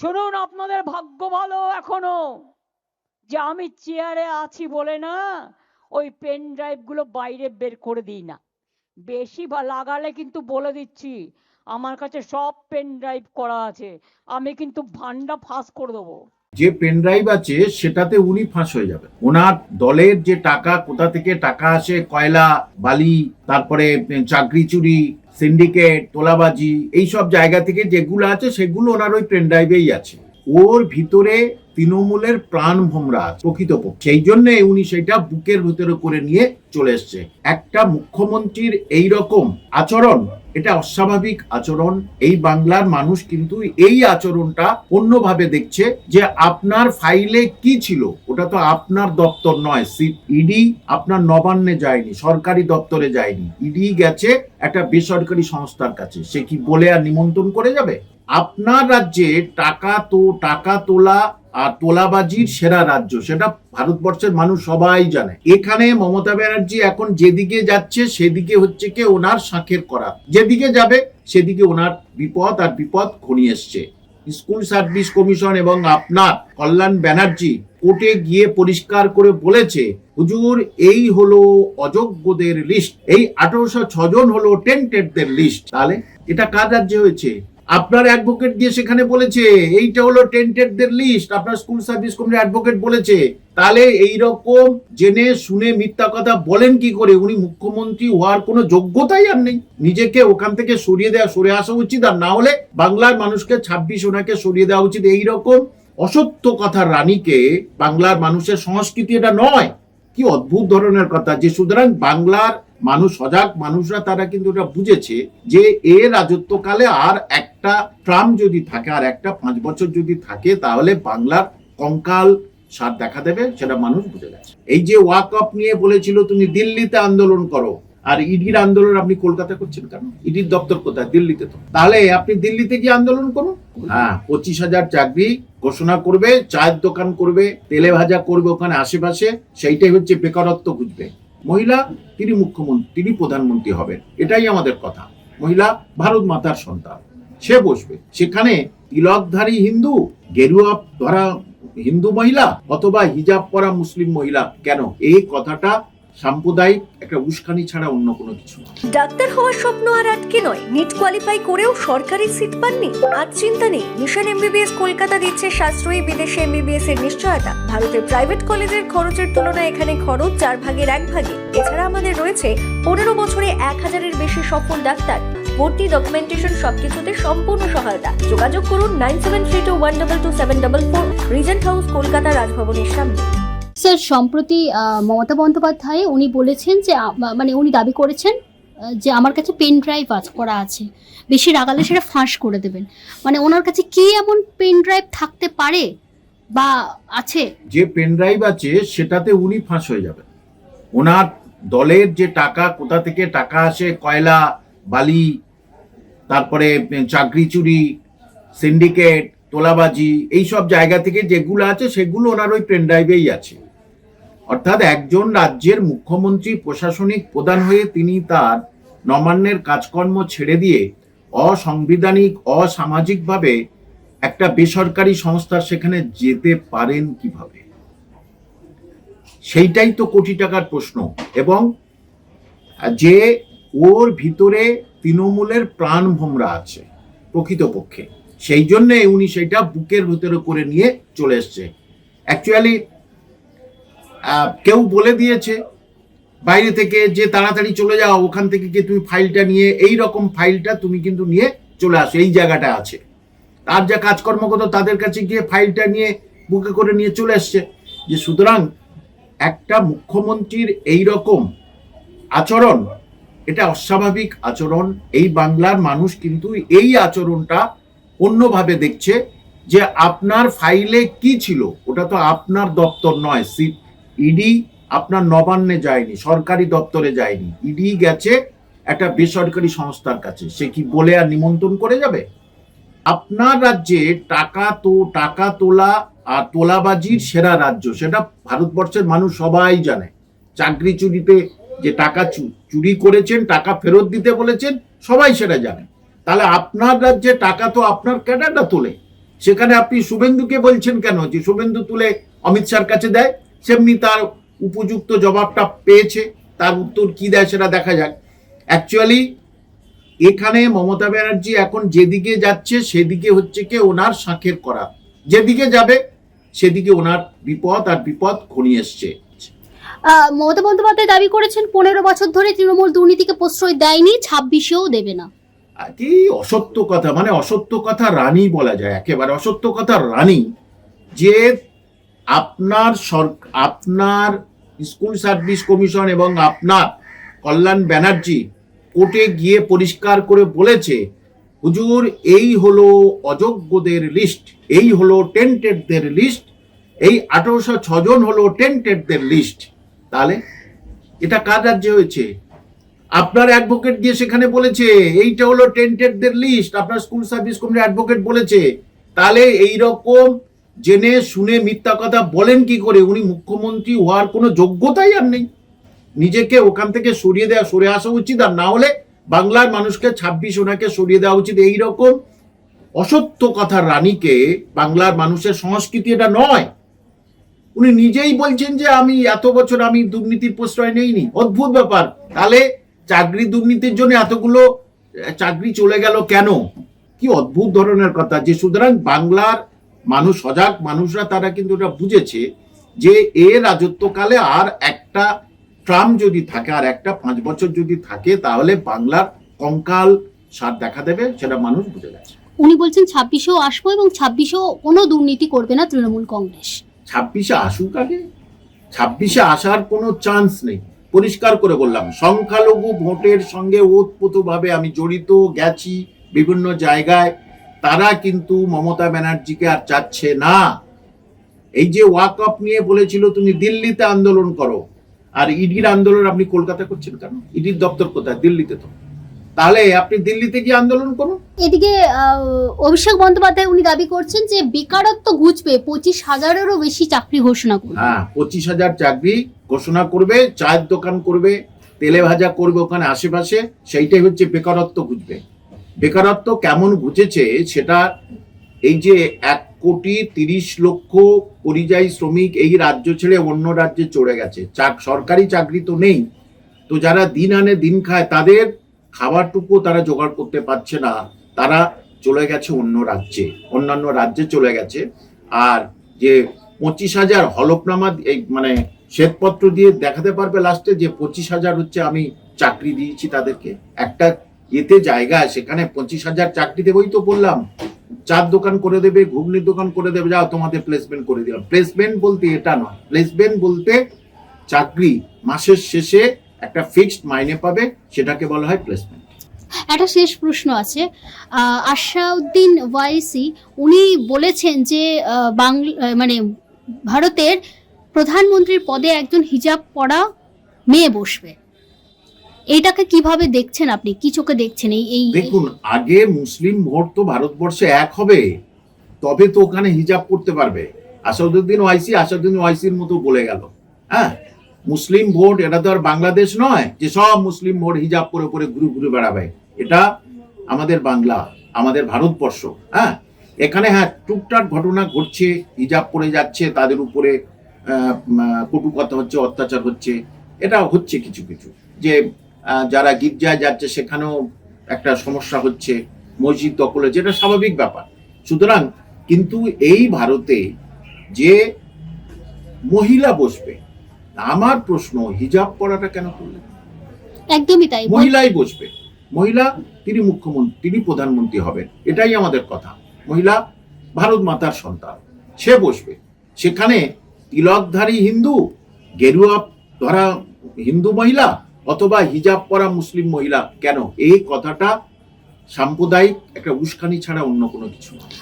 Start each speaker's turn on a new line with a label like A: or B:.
A: শুনুন, আপনাদের ভাগ্য ভালো এখনও। যে আমি চেয়ারে আছি বলে না, ওই পেন ড্রাইভগুলো বাইরে বের করে দিই না। বেশি বা লাগালে কিন্তু বলে দিচ্ছি, আমার কাছে সব পেন ড্রাইভ করা আছে, আমি কিন্তু ভান্ডা ফাঁস করে দেবো।
B: যে পেন ড্রাইভ আছে, সেটাতে উনি ফাঁস হয়ে যাবে ওনার দলের যে টাকা, কোথা থেকে টাকা আসে, কয়লা, বালি, তারপরে চাকরি চুরি সিন্ডিকেট তোলাবাজি, এইসব জায়গা থেকে যেগুলো আছে, সেগুলো ওনার ওই পেন ড্রাইভেই আছে। ওর ভিতরে তৃণমূলের প্রাণ ভোমরা প্রকৃতপক্ষে। সেই জন্য উনি সেটা বুকের ভেতরে করে নিয়ে চলে এসছে। একটা মুখ্যমন্ত্রীর এই রকম আচরণ, এটা অস্বাভাবিক আচরণ। এই বাংলার মানুষ কিন্তু এই আচরণটা অন্যভাবে দেখছে যে আপনার ফাইলে কি ছিল? ওটা তো আপনার দপ্তর নয় সি ইডি আপনার নবান্নে যায়নি, সরকারি দপ্তরে যায়নি। ইডি গেছে একটা বেসরকারি সংস্থার কাছে। সে কি বলে আর নিমন্ত্রণ করে যাবে? আপনার রাজ্যে টাকা তো, টাকা তোলা আর তোলাবাজির সেরা রাজ্য, সেটা ভারতবর্ষের মানুষ সবাই জানে। এখানে মমতা ব্যানার্জি এখন যেদিকে যাচ্ছে, সেদিকে হচ্ছে কি ওনার শাঁখের করা। যেদিকে যাবে, সেদিকে ওনার বিপদ আর বিপদ ঘনিয়ে এসছে। স্কুল সার্ভিস কমিশন এবং আপনার কল্যাণ ব্যানার্জি কোর্টে গিয়ে পরিষ্কার করে বলেছে, হুজুর, এই হলো অযোগ্যদের লিস্ট। এই আঠারোশো ছজন হলো টেন্টেডদের লিস্ট। তাহলে এটা কার রাজ্যে হয়েছে? আপনার অ্যাডভোকেট দিয়ে সেখানে বলেছে, এইটা হলো টেন্টেডদের লিস্ট আপনার স্কুল সার্ভিস কমিটির অ্যাডভোকেট বলেছে। তাহলে এই রকম জেনে শুনে মিথ্যা কথা বলেন কি করে? উনি মুখ্যমন্ত্রী হওয়ার কোনো যোগ্যতাই আর নেই। নিজেকে ওখান থেকে সরিয়ে দেওয়া সরে আসা উচিত। আর না হলে বাংলার মানুষকে ছাব্বিশ ওনাকে সরিয়ে দেওয়া উচিত। এই রকম অসত্য কথার রানীকে, বাংলার মানুষের সংস্কৃতি এটা নয়। কি অদ্ভুত ধরনের কথা যে সুতরাং বাংলার মানুষ, সজাগ মানুষরা তারা কিন্তু এটা বুঝেছে যে এ রাজত্বকালে আর একটা ট্রাম যদি থাকে, আর একটা পাঁচ বছর যদি থাকে, তাহলে বাংলার কঙ্কাল সার দেখা দেবে, সেটা মানুষ বুঝে গেছে। এই যে ওয়াক আপ নিয়ে বলেছিল, তুমি দিল্লিতে আন্দোলন করো, আর ইডির আন্দোলন আপনি কলকাতা করছেন কেন? ইডির দপ্তর কোথায়? দিল্লিতে তো। তাহলে আপনি দিল্লিতে গিয়ে আন্দোলন করুন। হ্যাঁ পঁচিশ হাজার চাকরি ঘোষণা করবে, চায়ের দোকান করবে, তেলে ভাজা করবে ওখানে আশেপাশে, সেইটাই হচ্ছে বেকারত্ব খুঁজবে। মহিলা, তিনি মুখ্যমন্ত্রী, তিনি প্রধানমন্ত্রী হবেন। এটাই আমাদের কথা। মহিলা, ভারত মাতার সন্তান। সে বসবে। সেখানে তিলকধারী হিন্দু, গেরুয়া ধরা হিন্দু মহিলা, অথবা হিজাব পরা মুসলিম মহিলা, কেন? এই কথাটা সাম্প্রদায়িক একটা উস্কানি ছাড়া অন্য কোনো কিছু
C: ডাক্তার হওয়ার স্বপ্ন আর আটকে নয়। নিট কোয়ালিফাই করেও সরকারি সিট পাননি। আর চিন্তা নেই। মিশন এমবিবিএস কলকাতা দিচ্ছে সাশ্রয়ী বিদেশে এমবিবিএস এর নিশ্চয়তা। ভারতের প্রাইভেট কলেজের খরচের তুলনায় এখানে খরচ চার ভাগের এক ভাগে। এছাড়া আমাদের রয়েছে পনেরো বছরে এক হাজারের বেশি সফল ডাক্তার। ভর্তি ডকুমেন্টেশন সবকিছুতে সম্পূর্ণ সহায়তা। যোগাযোগ করুন nine seven three two one double two seven double four Regent House Kolkata রাজভবনের সামনে।
D: স্যার, সম্প্রতি মমতা বন্দ্যোপাধ্যায় উনি বলেছেন যে মানে উনি দাবি করেছেন যে আমার কাছে পেন ড্রাইভ আজ করা আছে। বেশি রাগালে সেটা ফাঁস করে দেবেন। মানে ওনার কাছে কি এমন পেন ড্রাইভ থাকতে পারে বা আছে?
B: যে পেন ড্রাইভ আছে, সেটাতে উনি ফাঁস হয়ে যাবেন। ওনার দলের যে টাকা, কোথা থেকে টাকা আসে, কয়লা, বালি, তারপরে চাকরি চুরি, সিন্ডিকেট, তোলাবাজি এই সব জায়গা থেকে যেগুলো আছে, সেগুলো ওনার ওই পেন ড্রাইভেই আছে। অর্থাৎ একজন রাজ্যের মুখ্যমন্ত্রী প্রশাসনিক প্রধান হয়ে তিনি তার নবান্নের কাজকর্ম ছেড়ে দিয়ে অসাংবিধানিক, অসামাজিকভাবে একটা বেসরকারি সংস্থা সেখানে যেতে পারেন কীভাবে? সেইটাই তো কোটি টাকার প্রশ্ন। এবং যে ওর ভিতরে তৃণমূলের প্রাণ ভোমরা আছে প্রকৃতপক্ষে সেই জন্যে উনি সেটা বুকের ভিতরে করে নিয়ে চলে এসছে। অ্যাকচুয়ালি কেউ বলে দিয়েছে বাইরে থেকে যে তাড়াতাড়ি চলে যাও, ওখান থেকে গিয়ে তুমি ফাইলটা নিয়ে এই রকম ফাইলটা তুমি কিন্তু নিয়ে চলে আসো, এই জায়গাটা আছে। তার যা কাজকর্ম করতো তাদের কাছে গিয়ে ফাইলটা নিয়ে বুকে করে নিয়ে চলে এসছে। যে সুতরাং একটা মুখ্যমন্ত্রীর এই রকম আচরণ, এটা অস্বাভাবিক আচরণ, এই বাংলার মানুষ কিন্তু এই আচরণটা অন্যভাবে দেখছে যে আপনার ফাইলে কি ছিল, ওটা তো আপনার দপ্তর নয় ইডি আপনার নবান্নে যায়নি, সরকারি দপ্তরে যায়নি। ইডি গেছে একটা বেসরকারি সংস্থার কাছে। সে কি বলে আর নিমন্ত্রণ করে যাবে? আপনার রাজ্যে টাকা তো, টাকা তোলা আর তোলাবাজির সেরা রাজ্য, সেটা ভারতবর্ষের মানুষ সবাই জানে। চাকরি চুরিতে যে টাকা চুরি করেছেন, টাকা ফেরত দিতে বলেছেন, সবাই সেটা জানে। তাহলে আপনার রাজ্যে টাকা তো আপনার ক্যাডারটা তোলে। সেখানে আপনি শুভেন্দুকে বলছেন কেন? যে শুভেন্দু তুলে অমিত শাহর কাছে দেয়? সেমনি তার উপযুক্ত জবাবটা পেয়েছে তার উত্তর কি দেয় সেটা দেখা যাক। অ্যাকচুয়ালি এখানে মমতা ব্যানার্জি এখন যেদিকে যাচ্ছে সেদিকে হচ্ছে কি ওনার শাঁখের করা। যেদিকে যাবে সেদিকে ওনার বিপদ আর বিপদ ঘনিয়ে এসছে।
D: মমতা বন্দ্যোপাধ্যায় দাবি করেছেন পনেরো বছর ধরে তৃণমূল দুর্নীতিকে প্রশ্রয় দেয়নি ছাব্বিশেও দেবে না।
B: কি অসত্য কথা মানে অসত্য কথা রানী বলা যায় একেবারে অসত্য কথা রানী যে আপনার আপনার স্কুল সার্ভিস কমিশন এবং আপনার কল্যাণ ব্যানার্জি কোর্টে গিয়ে পরিষ্কার করে বলেছে, হুজুর, এই হলো অযোগ্যদের লিস্ট এই হলো টেন্টেডদের লিস্ট এই আঠারোশো ছজন হলো টেন্টেডদের লিস্ট তাহলে এটা কার রাজ্যে হয়েছে? আপনার অ্যাডভোকেট গিয়ে সেখানে বলেছে, এইটা হলো টেন্টেডদের লিস্ট আপনার স্কুল সার্ভিস কমিটির অ্যাডভোকেট বলেছে। তাহলে এই রকম জেনে শুনে মিথ্যা কথা বলেন কি করে? উনি মুখ্যমন্ত্রী হওয়ার কোনো যোগ্যতাই আর নেই। নিজেকে ওখান থেকে সরিয়ে দেওয়া সরে আসা উচিত আর না হলে বাংলার মানুষকে ছাব্বিশ ওনাকে সরিয়ে দেওয়া উচিত। এই রকম অসত্য কথার রানীকে বাংলার মানুষের সংস্কৃতি এটা নয়। উনি নিজেই বলছেন যে আমি এত বছর আমি দুর্নীতির প্রশ্রয় নেইনি। অদ্ভুত ব্যাপার। তাহলে চাকরি দুর্নীতির জন্য এতগুলো চাকরি চলে গেল কেন? কি অদ্ভুত ধরনের কথা যে সুতরাং বাংলার মানুষ সজাগ মানুষরা তারা কিন্তু এটা বুঝেছে যে এ রাজত্বকালে আর একটা ট্রাম যদি থাকে আর একটা পাঁচ বছর যদি থাকে তাহলে বাংলার কঙ্কাল সার দেখা দেবে সেটা মানুষ বুঝে গেছে।
D: উনি বলছেন ছাব্বিশেও আসব এবং ছাব্বিশেও কোনো দুর্নীতি করবে না তৃণমূল কংগ্রেস।
B: ছাব্বিশে আসুক আগে। ছাব্বিশে আসার কোনো চান্স নেই। পরিষ্কার করে বললাম সংখ্যালঘু ভোটের সঙ্গে ওতপ্রোতভাবে আমি জড়িত গেছি বিভিন্ন জায়গায়। তারা কিন্তু মমতা ব্যানার্জিকে আর চাচ্ছে না। এই যে ওয়াক আপ নিয়ে বলেছিল তুমি দিল্লিতে আন্দোলন করো। আর ইডির আন্দোলন আপনি কলকাতা করছেন কেন? ইডির দপ্তর কোথায়? দিল্লিতে তো। তাহলে আপনি দিল্লিতে গিয়ে আন্দোলন করুন।
D: এদিকে অভিষেক বন্দ্যোপাধ্যায় উনি দাবি করছেন যে বেকারত্ব ঘুচবে পঁচিশ হাজারেরও বেশি চাকরি ঘোষণা করবে।
B: হ্যাঁ পঁচিশ হাজার চাকরি ঘোষণা করবে চায়ের দোকান করবে তেলে ভাজা করবে ওখানে আশেপাশে সেইটাই হচ্ছে বেকারত্ব ঘুচবে। বেকারত্ব কেমন ঘুচেছে সেটা এই যে এক কোটি তিরিশ লক্ষ পরিযায়ী শ্রমিক এই রাজ্য ছেড়ে অন্য রাজ্যে চলে গেছে। চাক, সরকারি চাকরি তো নেই। তো যারা দিন আনে দিন খায়, তাদের খাবারটুকু তারা জোগাড় করতে পারছে না। তারা চলে গেছে অন্য রাজ্যে, অন্যান্য রাজ্যে চলে গেছে। আর যে পঁচিশ হাজার হলফনামা এই মানে শ্বেতপত্র দিয়ে দেখাতে পারবে লাস্টে যে পঁচিশ হাজার হচ্ছে আমি চাকরি দিয়েছি তাদেরকে। একটা এতে জায়গা সেখানে পঁচিশ হাজার চাকরি দেবই তো বললাম চার দোকান করে দেবে, ঘুগনির দোকান করে দেবে। যাও, তোমাদের প্লেসমেন্ট করে দিলাম। প্লেসমেন্ট বলতে এটা নয়। প্লেসমেন্ট বলতে চাকরি মাসের শেষে একটা ফিক্সড মাইনে পাবে, সেটাকে বলা হয় প্লেসমেন্ট
D: একটা শেষ প্রশ্ন আছে। আশাউদ্দিন ওয়াইসি, উনি বলেছেন যে বাংলা মানে ভারতের প্রধানমন্ত্রীর পদে একজন হিজাব পরা মেয়ে বসবে। এইটাকে কীভাবে দেখছেন আপনি? কি চোখে দেখছেন? এই এই
B: দেখুন, আগে মুসলিম ভোট তো ভারতবর্ষে এক হবে। তবে তো ওখানে হিজাব করতে পারবে। আসাদুদ্দিন ওয়াইসি আসাদুদ্দিন ওয়াইসির মতো বলে গেল। হ্যাঁ? মুসলিম ভোট, এটা তো আর বাংলাদেশ নয় যে সব মুসলিম ভোট হিজাব করে করে ঘুরে ঘুরে বেড়াবে। এটা আমাদের বাংলা, আমাদের ভারতবর্ষ। হ্যাঁ? এখানে হ্যাঁ টুকটাক ঘটনা ঘটছে, হিজাব পড়ে যাচ্ছে, তাদের উপরে কটু কথা হচ্ছে, অত্যাচার হচ্ছে। এটা হচ্ছে কিছু কিছু। যে যারা গির্জায় যাচ্ছে সেখানেও একটা সমস্যা হচ্ছে মসজিদ দখলে যেটা স্বাভাবিক ব্যাপার। সুতরাং কিন্তু এই ভারতে যে মহিলা বসবে আমার প্রশ্ন হিজাব পরাটা কেন করলেন?
D: একদমই তাই।
B: মহিলাই বসবে। মহিলা তিনি মুখ্যমন্ত্রী তিনি প্রধানমন্ত্রী হবেন এটাই আমাদের কথা। মহিলা ভারত মাতার সন্তান সে বসবে। সেখানে তিলকধারী হিন্দু গেরুয়া ধরা হিন্দু মহিলা অথবা হিজাব পরা মুসলিম মহিলা। কেন? এই কথাটা সাম্প্রদায়িক একটা উস্কানি ছাড়া অন্য কোনো কিছু